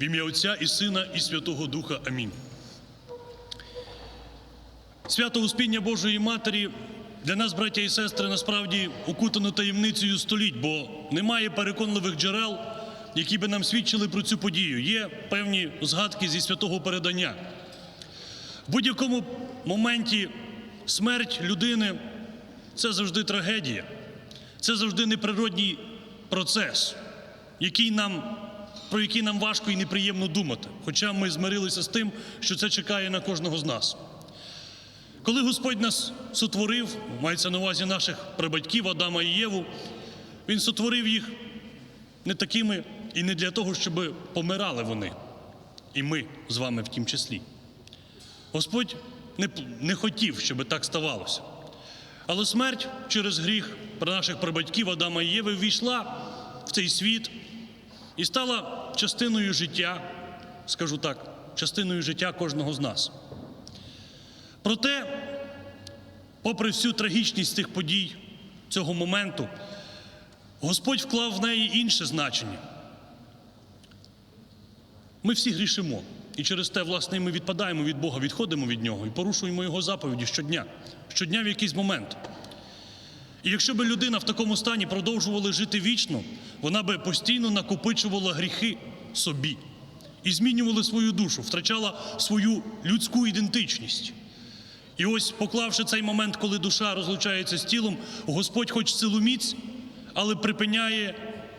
В ім'я Отця і Сина, і Святого Духа. Амінь. Свято Успіння Божої Матері для нас, браття і сестри, насправді укутано таємницею століть, бо немає переконливих джерел, які би нам свідчили про цю подію. Є певні згадки зі святого передання. В будь-якому моменті смерть людини це завжди трагедія, це завжди неприродній процес, який нам, про який нам важко і неприємно думати, хоча ми змирилися з тим, що це чекає на кожного з нас. Коли Господь нас сотворив, мається на увазі наших прабатьків Адама і Єву, Він сотворив їх не такими і не для того, щоб помирали вони, і ми з вами в тім числі. Господь не, не хотів, щоб так ставалося. Але смерть через гріх про наших прабатьків Адама і Єви ввійшла в цей світ і стала частиною життя, скажу так, частиною життя кожного з нас. Проте, попри всю трагічність цих подій, цього моменту, Господь вклав в неї інше значення. Ми всі грішимо. І через те, власне, ми відпадаємо від Бога, відходимо від Нього і порушуємо Його заповіді щодня, щодня в якийсь момент. І якщо би людина в такому стані продовжувала жити вічно, вона би постійно накопичувала гріхи собі і змінювала свою душу, втрачала свою людську ідентичність. І ось, поклавши цей момент, коли душа розлучається з тілом, Господь, хоч силоміць, але припиняє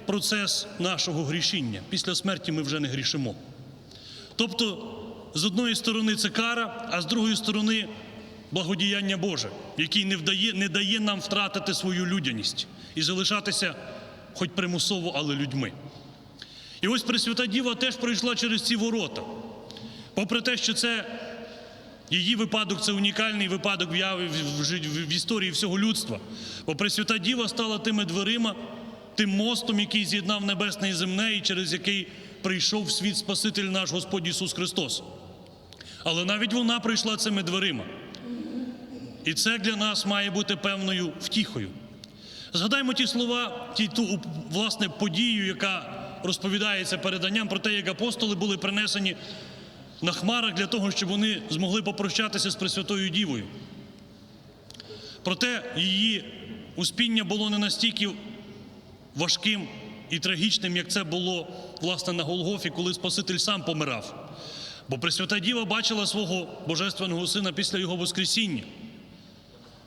процес нашого грішіння. Після смерті ми вже не грішимо. Тобто, з одної сторони це кара, а з другої сторони благодіяння Боже, який не, вдає, не дає нам втратити свою людяність і залишатися, хоч примусово, але людьми. І ось Пресвята Діва теж пройшла через ці ворота. Попри те, що це її випадок це унікальний випадок в, історії всього людства. Бо Пресвята Діва стала тими дверима, тим мостом, який з'єднав небесне і земне, і через який прийшов в світ Спаситель наш Господь Ісус Христос. Але навіть вона прийшла цими дверима. І це для нас має бути певною втіхою. Згадаймо ті слова, ті ту власне подію, яка розповідається переданням про те, як апостоли були принесені на хмарах для того, щоб вони змогли попрощатися з Пресвятою Дівою. Проте її успіння було не настільки важким і трагічним, як це було власне на Голгофі, коли Спаситель сам помирав. Бо Пресвята Діва бачила свого Божественного Сина після Його Воскресіння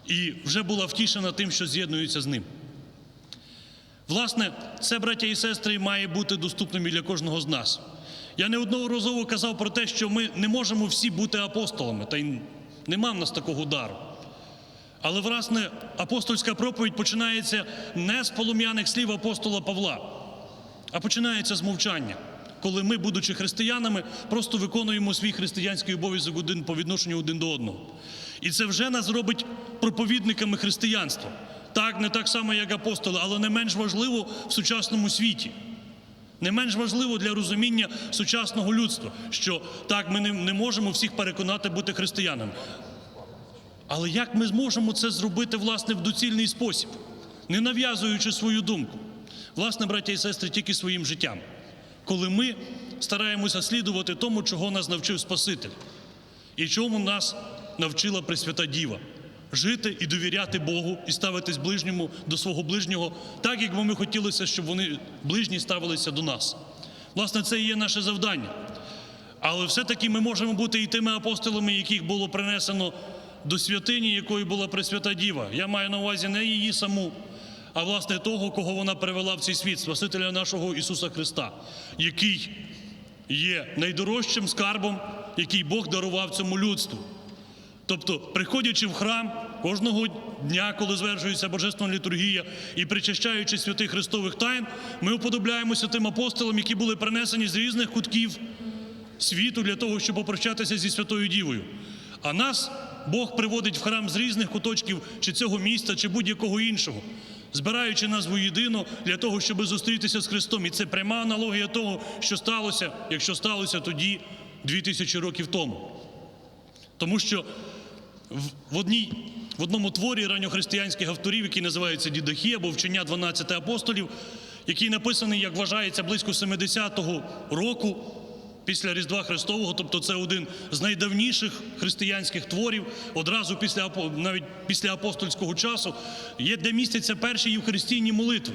і вже була втішена тим, що з'єднується з ним. Власне, це, браття і сестри, має бути доступним і для кожного з нас. Я неодноразово казав про те, що ми не можемо всі бути апостолами, та й нема в нас такого дару. Але, власне, апостольська проповідь починається не з полум'яних слів апостола Павла, а починається з мовчання, коли ми, будучи християнами, просто виконуємо свій християнський обов'язок один по відношенню один до одного. І це вже нас робить проповідниками християнства. Так, не так само, як апостоли, але не менш важливо в сучасному світі. Не менш важливо для розуміння сучасного людства, що так, ми не, не можемо всіх переконати бути християнами. Але як ми зможемо це зробити, власне, в доцільний спосіб, не нав'язуючи свою думку? Власне, браття і сестри, тільки своїм життям, коли ми стараємося слідувати тому, чого нас навчив Спаситель, і чому нас навчила Пресвята Діва. Жити і довіряти Богу, і ставитись ближньому до свого ближнього, так як би ми хотілося, щоб вони ближні ставилися до нас. Власне, це і є наше завдання. Але все-таки ми можемо бути і тими апостолами, яких було принесено до святині, якою була Пресвята Діва. Я маю на увазі не її саму, а власне того, кого вона привела в цей світ, Спасителя нашого Ісуса Христа, який є найдорожчим скарбом, який Бог дарував цьому людству. Тобто, приходячи в храм кожного дня, коли звершується Божественна літургія, і причащаючи святих Христових тайн, ми уподобляємося тим апостолам, які були принесені з різних кутків світу для того, щоб попрощатися зі Святою Дівою. А нас Бог приводить в храм з різних куточків чи цього міста, чи будь-якого іншого, збираючи нас воєдино для того, щоб зустрітися з Христом. І це пряма аналогія того, що сталося, якщо сталося тоді, дві тисячі років тому. Тому що в, одній, в одному творі ранньохристиянських авторів, який називається Дідахія, або вчення 12 апостолів, який написаний, як вважається, близько 70-го року після Різдва Христового, тобто це один з найдавніших християнських творів, одразу після навіть після апостольського часу, є де містяться перші євхаристійні молитви.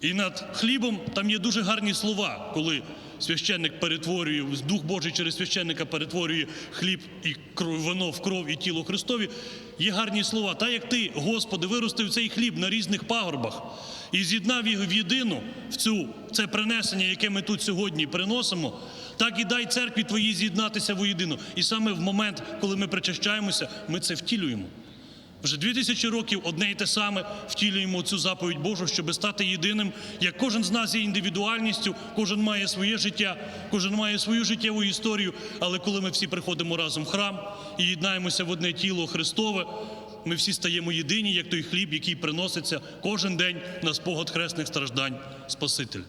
І над хлібом там є дуже гарні слова, коли священник перетворює, Дух Божий через священника перетворює хліб і кров- вино в кров і тіло Христові. Є гарні слова. Та як ти, Господи, виростив цей хліб на різних пагорбах і з'єднав його в єдину, в цю це принесення, яке ми тут сьогодні приносимо, так і дай церкві твоїй з'єднатися воєдину. І саме в момент, коли ми причащаємося, ми це втілюємо. Вже дві тисячі років одне і те саме втілюємо цю заповідь Божу, щоб стати єдиним. Як кожен з нас є індивідуальністю, кожен має своє життя, кожен має свою життєву історію. Але коли ми всі приходимо разом в храм і єднаємося в одне тіло Христове, ми всі стаємо єдині, як той хліб, який приноситься кожен день на спогад хресних страждань Спасителя.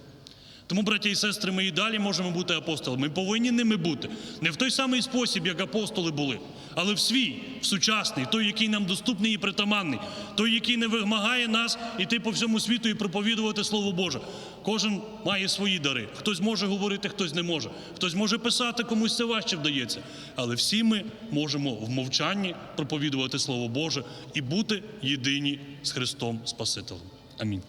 Тому, браття і сестри, ми і далі можемо бути апостолами. Ми повинні ними бути не в той самий спосіб, як апостоли були, але в свій, в сучасний, той, який нам доступний і притаманний, той, який не вимагає нас іти по всьому світу і проповідувати Слово Боже. Кожен має свої дари. Хтось може говорити, хтось не може. Хтось може писати, комусь це важче вдається. Але всі ми можемо в мовчанні проповідувати Слово Боже і бути єдині з Христом Спасителем. Амінь.